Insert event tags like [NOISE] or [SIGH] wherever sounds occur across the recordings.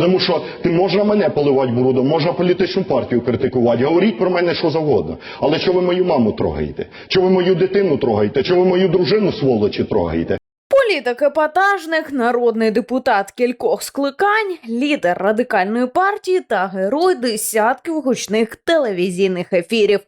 Тому що ти можна мене поливати брудом, можна політичну партію критикувати, говоріть про мене що завгодно. Але що ви мою маму трогаєте? Що ви мою дитину трогаєте? Що ви мою дружину сволочі трогаєте? Політик епатажник, народний депутат кількох скликань, лідер радикальної партії та герой десятків гучних телевізійних ефірів.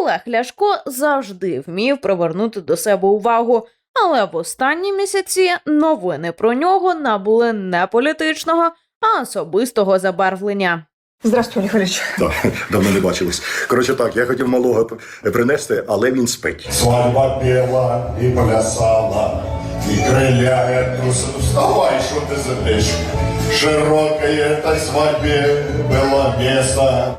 Олег Ляшко завжди вмів привернути до себе увагу. Але в останні місяці новини про нього набули не політичного, а особистого забарвлення. Здравствуй, Олег Валерьевич. [LAUGHS] Так, давно не бачились. Коротше так, я хотів малого п- принести, але він спить. Свадьба пела и плясала, и крыля трусов. Вставай, что ты сидишь? Широкой этой свадьбе было место.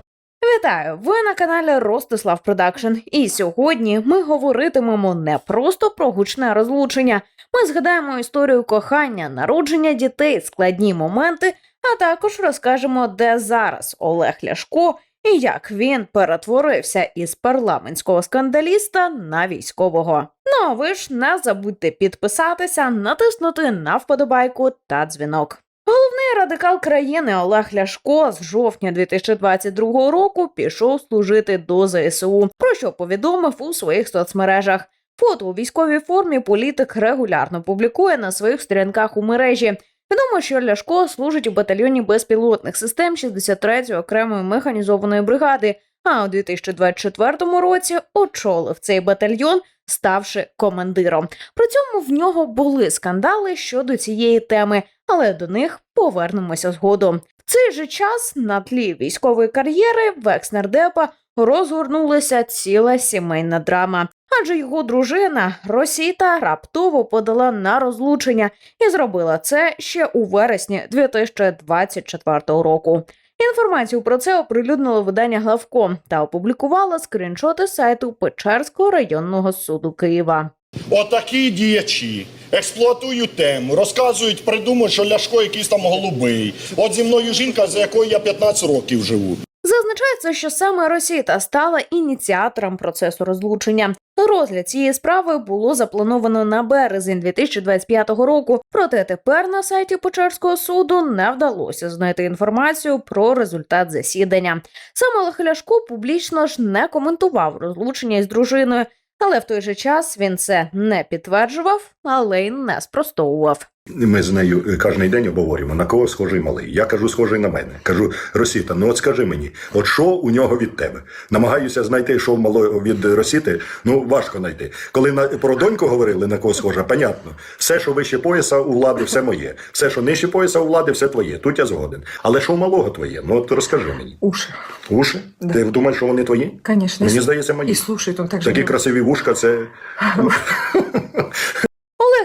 Вітаю! Ви на каналі Ростислав Продакшн. І сьогодні ми говоритимемо не просто про гучне розлучення. Ми згадаємо історію кохання, народження дітей, складні моменти, а також розкажемо, де зараз Олег Ляшко і як він перетворився із парламентського скандаліста на військового. Ну а ви ж не забудьте підписатися, натиснути на вподобайку та дзвінок. Головний радикал країни Олег Ляшко з жовтня 2022 року пішов служити до ЗСУ, про що повідомив у своїх соцмережах. Фото у військовій формі політик регулярно публікує на своїх сторінках у мережі. Відомо, що Ляшко служить у батальйоні безпілотних систем 63-ї окремої механізованої бригади. А у 2024 році очолив цей батальйон, ставши командиром. При цьому в нього були скандали щодо цієї теми, але до них повернемося згодом. В цей же час на тлі військової кар'єри в екснардепа розгорнулася ціла сімейна драма. Адже його дружина Росіта раптово подала на розлучення і зробила це ще у вересні 2024 року. Інформацію про це оприлюднило видання Главком та опублікувала скріншоти сайту Печерського районного суду Києва. Отакі діячі експлуатують тему, розказують, придумують, що Ляшко якийсь там голубий. От зі мною жінка, за якою я 15 років живу. Зазначається, що саме Росіта стала ініціатором процесу розлучення. Розгляд цієї справи було заплановано на березень 2025 року. Проте тепер на сайті Печерського суду не вдалося знайти інформацію про результат засідання. Саме Олег Ляшко публічно ж не коментував розлучення із дружиною, але в той же час він це не підтверджував, але й не спростовував. Ми з нею е, кожен день обговорюємо, на кого схожий малий. Я кажу, схожий на мене. Кажу, Росіта, ну от скажи мені, от що у нього від тебе? Намагаюся знайти, що в малого від Росіти, ну важко знайти. Коли на про доньку говорили, на кого схожа, понятно. Все, що вище пояса у влади, все моє. Все, що нижче пояса у влади, все твоє. Тут я згоден. Але що у малого твоє? Ну от розкажи мені. Уши. Уші? Да. Ти думаєш, що вони твої? Конечно. Мені здається, мої. И слушает он так же. Такі красиві вушка, це [LAUGHS]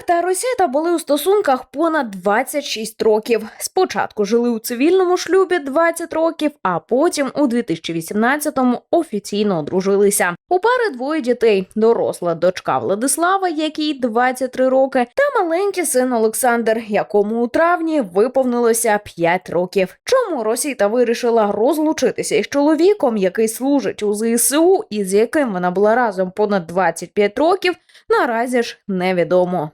Та Росіта були у стосунках понад 26 років. Спочатку жили у цивільному шлюбі 20 років, а потім у 2018-му офіційно одружилися. У пари двоє дітей: доросла дочка Владислава, якій 23 роки, та маленький син Олександр, якому у травні виповнилося 5 років. Чому Росіта вирішила розлучитися із чоловіком, який служить у ЗСУ, і з яким вона була разом понад 25 років, наразі ж невідомо.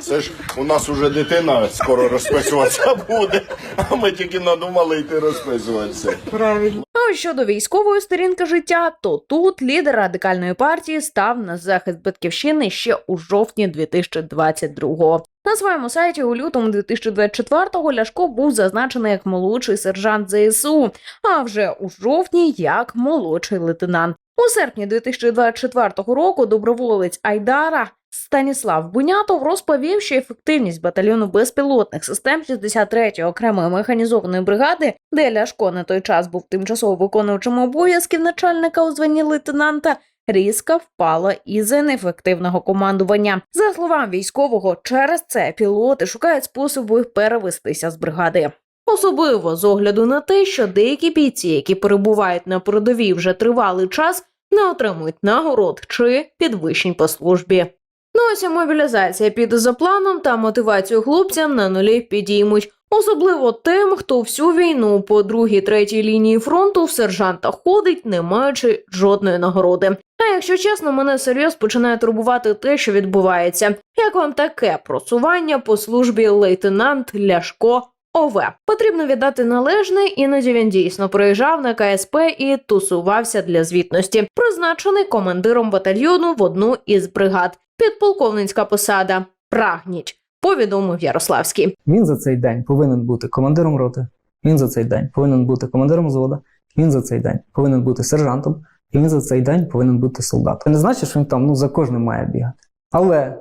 Це ж у нас уже дитина скоро розписуватися буде, а ми тільки надумали йти розписуватися. Правильно. А ось щодо військової сторінки життя, то тут лідер радикальної партії став на захист батьківщини ще у жовтні 2022-го. На своєму сайті у лютому 2024-го Ляшко був зазначений як молодший сержант ЗСУ, а вже у жовтні як молодший лейтенант. У серпні 2024 року доброволець Айдара Станіслав Бунятов розповів, що ефективність батальйону безпілотних систем 63-ї окремої механізованої бригади, де Ляшко на той час був тимчасово виконуючим обов'язків начальника у званні лейтенанта, різко впала із-за неефективного командування. За словами військового, через це пілоти шукають способи перевестися з бригади. Особливо з огляду на те, що деякі бійці, які перебувають на передовій вже тривалий час, не отримують нагород чи підвищень по службі. Ну ось і мобілізація піде за планом та мотивацію хлопцям на нулі підіймуть. Особливо тим, хто всю війну по другій третій лінії фронту в сержанта ходить, не маючи жодної нагороди. А якщо чесно, мене серйозно починає турбувати те, що відбувається. Як вам таке просування по службі лейтенант Ляшко ОВ? Потрібно віддати належне, іноді він дійсно приїжджав на КСП і тусувався для звітності, призначений командиром батальйону в одну із бригад. Підполковницька посада. Прагніч, повідомив Ярославський. Він за цей день повинен бути командиром роти. Він за цей день повинен бути командиром взвода. Він за цей день повинен бути сержантом. І він за цей день повинен бути солдатом. Це не значить, що він там ну, за кожним має бігати. Але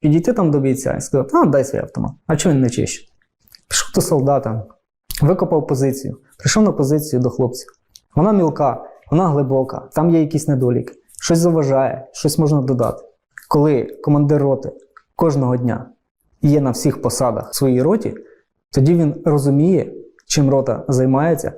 підійти там до бійця і сказати, а дай свій автомат. А чого він не чище? Пішов до солдата, викопав позицію, прийшов на позицію до хлопців. Вона мілка, вона глибока, там є якісь недоліки, щось заважає, щось можна додати. Коли командир роти кожного дня є на всіх посадах в своїй роті, тоді він розуміє, чим рота займається,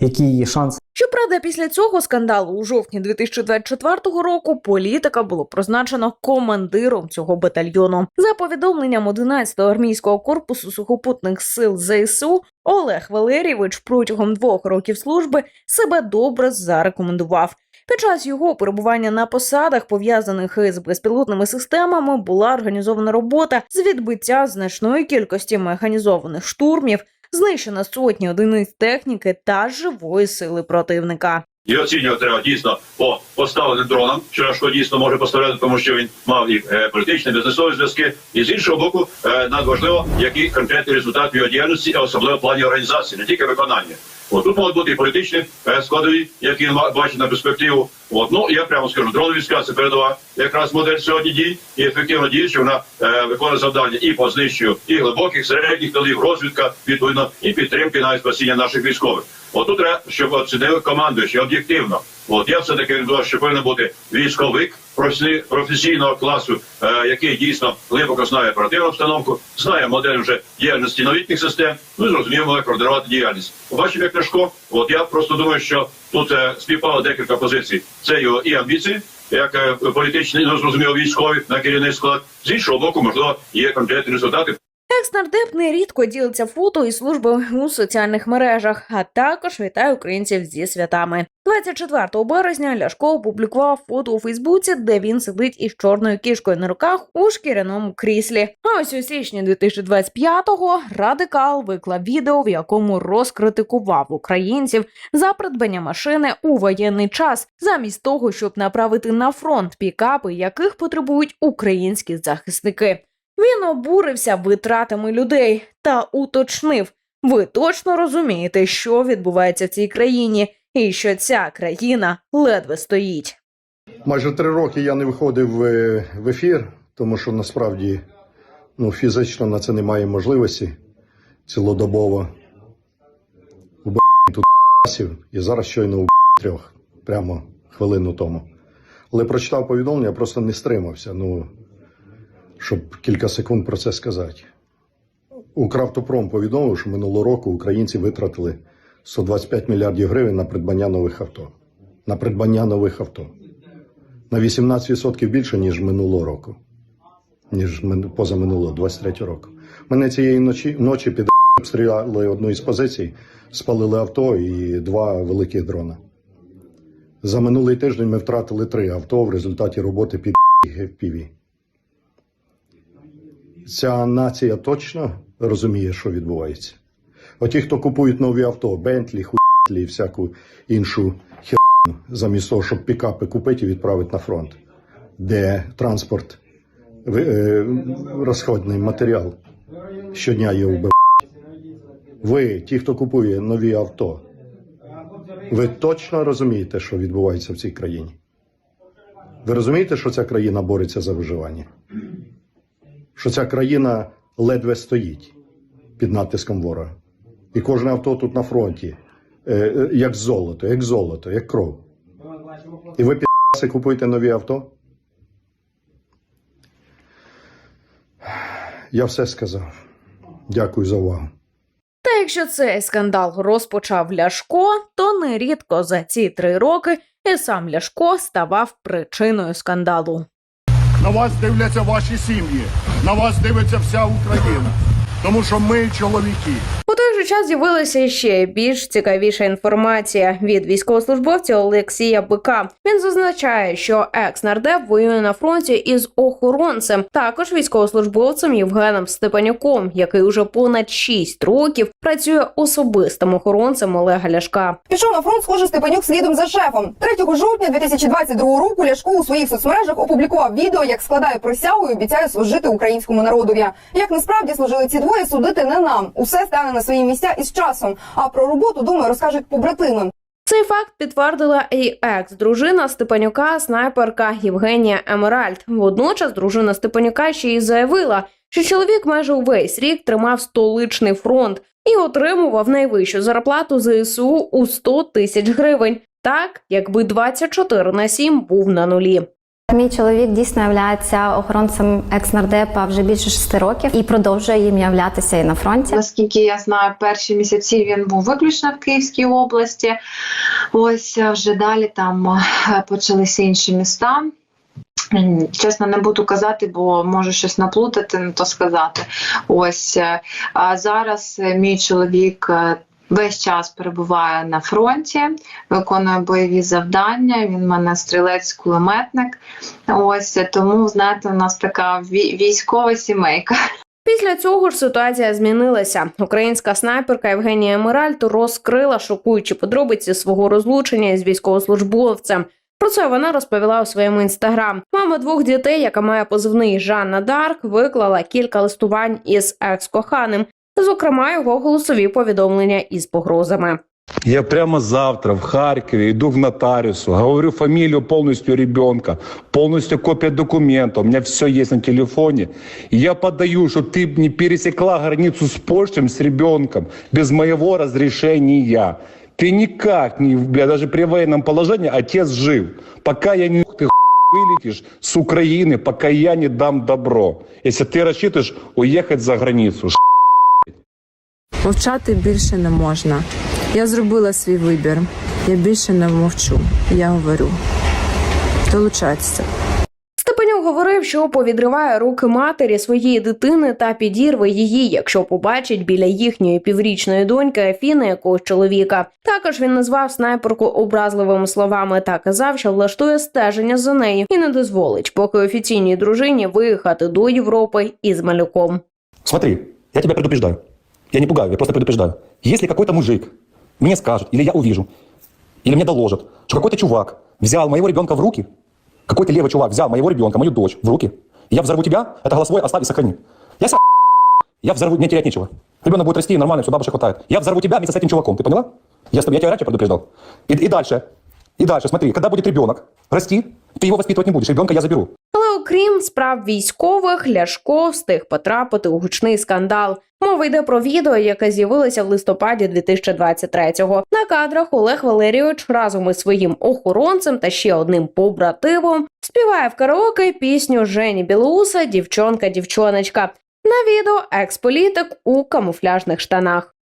які її шанси. Щоправда, після цього скандалу у жовтні 2024 року політика було призначено командиром цього батальйону. За повідомленням 11-го армійського корпусу сухопутних сил ЗСУ Олег Валерійович протягом двох років служби себе добре зарекомендував. Під час його перебування на посадах, пов'язаних із безпілотними системами, була організована робота з відбиття значної кількості механізованих штурмів, знищено сотні одиниць техніки та живої сили противника. І оцінювати треба дійсно по поставленим дронам, що Ляшко дійсно може поставляти, тому що він мав і е, політичні, бізнесові зв'язки. І з іншого боку, е, надважливо, який конкретний результат його діяльності, а особливо в плані організації, не тільки виконання. От тут можуть бути і політичні е, складові, які він бачить на перспективу. От ну я прямо скажу, дронові війська це передова якраз модель сьогодні дій і ефективно діючи, вона е, виконує завдання і по знищенню і глибоких, середніх тилів, розвідка відповідно і підтримки навіть спасіння наших військових. От тут треба, щоб оцінили командуючі об'єктивно. От я все таки думаю, що повинен бути військовик професійного класу, е, який дійсно глибоко знає оперативну обстановку, знає модель вже діяльності новітніх систем. Ну і зрозуміло, може координувати діяльність. Побачив, як Ляшко. От я просто думаю, що тут е, співпало декілька позицій. Це його і амбіції. Як е, політичний, ну зрозуміло, військові на керівний склад з іншого боку, можливо, є конкретні результати. Екс-нардеп нерідко ділиться фото і служби у соціальних мережах, а також вітає українців зі святами. 24 березня Ляшко опублікував фото у Фейсбуці, де він сидить із чорною кішкою на руках у шкіряному кріслі. А ось у січні 2025-го радикал виклав відео, в якому розкритикував українців за придбання машини у воєнний час, замість того, щоб направити на фронт пікапи, яких потребують українські захисники. Він обурився витратами людей та уточнив: ви точно розумієте, що відбувається в цій країні, і що ця країна ледве стоїть. Майже три роки я не виходив е, в ефір, тому що насправді ну, фізично на це немає можливості цілодобово. У тут і зараз щойно у трьох, прямо хвилину тому. Але прочитав повідомлення, просто не стримався, ну, щоб кілька секунд про це сказати. Укравтопром повідомив, що минулого року українці витратили 125 мільярдів гривень на придбання нових авто. На придбання нових авто на 18% більше, ніж минулого року, ніж мин- позаминулого, 23 року. Мене цієї ночі, ночі під обстріляли одну із позицій, спалили авто і два великих дрона. За минулий тиждень ми втратили три авто в результаті роботи під FPV. Ця нація точно розуміє, що відбувається. Оті, хто купують нові авто, Бентлі, хуйлі і всяку іншу замість того, щоб пікапи купити і відправити на фронт, де транспорт, е, розходний матеріал щодня його вбивають. Ви, ті, хто купує нові авто, ви точно розумієте, що відбувається в цій країні? Ви розумієте, що ця країна бореться за виживання? Що ця країна ледве стоїть під натиском ворога. І кожне авто тут на фронті, е, е, як золото, як золото, як кров. І ви підси купуєте нові авто? Я все сказав. Дякую за увагу. Та якщо цей скандал розпочав Ляшко, то нерідко за ці три роки і сам Ляшко ставав причиною скандалу. На вас дивляться ваші сім'ї, на вас дивиться вся Україна. Тому що ми чоловіки. Же час з'явилася ще більш цікавіша інформація від військовослужбовця Олексія Бика. Він зазначає, що екс-нардеп воює на фронті із охоронцем, також військовослужбовцем Євгеном Степанюком, який уже понад 6 років працює особистим охоронцем Олега Ляшка. Пішов на фронт, схоже, Степанюк слідом за шефом. 3 жовтня 2022 року Ляшко у своїх соцмережах опублікував відео, як складає присягу і обіцяє служити українському народові. Як насправді служили ці двоє, судити не нам. Усе стане на свої місця із часом. А про роботу, думаю, розкажуть побратими. Цей факт підтвердила і екс-дружина Степанюка, снайперка Євгенія Емеральд. Водночас дружина Степанюка ще й заявила, що чоловік майже увесь рік тримав столичний фронт і отримував найвищу зарплату ЗСУ у 100 тисяч гривень. Так, якби 24 на 7 був на нулі. Мій чоловік дійсно являється охоронцем екс-нардепа вже більше шести років і продовжує їм являтися і на фронті. Наскільки я знаю, перші місяці він був виключно в Київській області. Ось е, вже далі там е, почалися інші міста. Чесно, не буду казати, бо можу щось наплутати, не то сказати. Ось е, а зараз е, мій чоловік. Весь час перебуває на фронті, виконує бойові завдання. Він в мене стрілець-кулеметник. Ось тому, знаєте, у нас така вій- військова сімейка. Після цього ж ситуація змінилася. Українська снайперка Євгенія Емеральд розкрила шокуючі подробиці свого розлучення із військовослужбовцем. Про це вона розповіла у своєму інстаграм. Мама двох дітей, яка має позивний Жанна Дарк, виклала кілька листувань із екс-коханим, зокрема його голосові повідомлення із погрозами. Я прямо завтра в Харькове иду к нотариусу, говорю фамилию полностью ребенка, полностью копия документа, у меня все есть на телефоне. И я подаю, что ты не пересекла границу с Польшей с ребенком без моего разрешения. Ты никак, не, бля, даже при военном положении отец жив. Пока я не ты вылетишь с Украины, пока я не дам добро. Если ты рассчитываешь уехать за границу. Мовчати більше не можна. Я зробила свій вибір. Я більше не мовчу. Я говорю. Долучайтеся. Степанюк говорив, що повідриває руки матері своєї дитини та підірве її, якщо побачить біля їхньої піврічної доньки Афіни якогось чоловіка. Також він назвав снайперку образливими словами та казав, що влаштує стеження за нею і не дозволить, поки офіційній дружині виїхати до Європи із малюком. Смотри, я тебя предупреждаю. Я не пугаю, я просто предупреждаю. Если какой-то мужик мне скажет, или я увижу, или мне доложат, что какой-то чувак взял моего ребенка в руки, какой-то левый чувак взял моего ребенка, мою дочь в руки, и я взорву тебя, это голосовой оставь и сохрани. Я ся... [LAUGHS] Я взорву, мне терять нечего. Ребенок будет расти, нормально, все, бабушек хватает. Я взорву тебя вместе с этим чуваком, ты поняла? Я, я тебя раньше предупреждал. И, и дальше, и дальше, смотри, когда будет ребенок расти, ты его воспитывать не будешь, ребенка я заберу. Але окрім справ військових, Ляшко встиг потрапити у гучний скандал. Мова йде про відео, яке з'явилося в листопаді 2023-го. На кадрах Олег Валерійович разом із своїм охоронцем та ще одним побратимом співає в караоке пісню Жені Білоуса Дівчонка, дівчоночка. На відео екс-політик у камуфляжних штанах.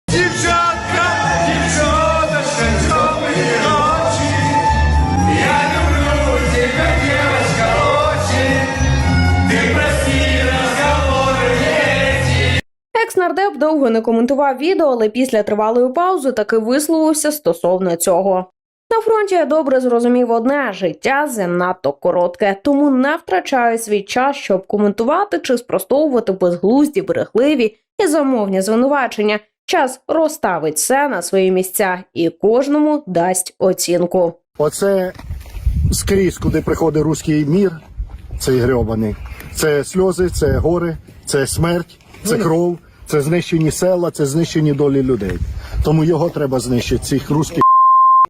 Екс-нардеп довго не коментував відео, але після тривалої паузи таки висловився стосовно цього. На фронті я добре зрозумів одне життя занадто коротке, тому не втрачаю свій час, щоб коментувати чи спростовувати безглузді, брехливі і замовні звинувачення. Час розставить все на свої місця і кожному дасть оцінку. Оце скрізь, куди приходить руський мір, цей грьобаний. Це сльози, це гори, це смерть, це кров, це знищені села, це знищені долі людей. Тому його треба знищити, цих руських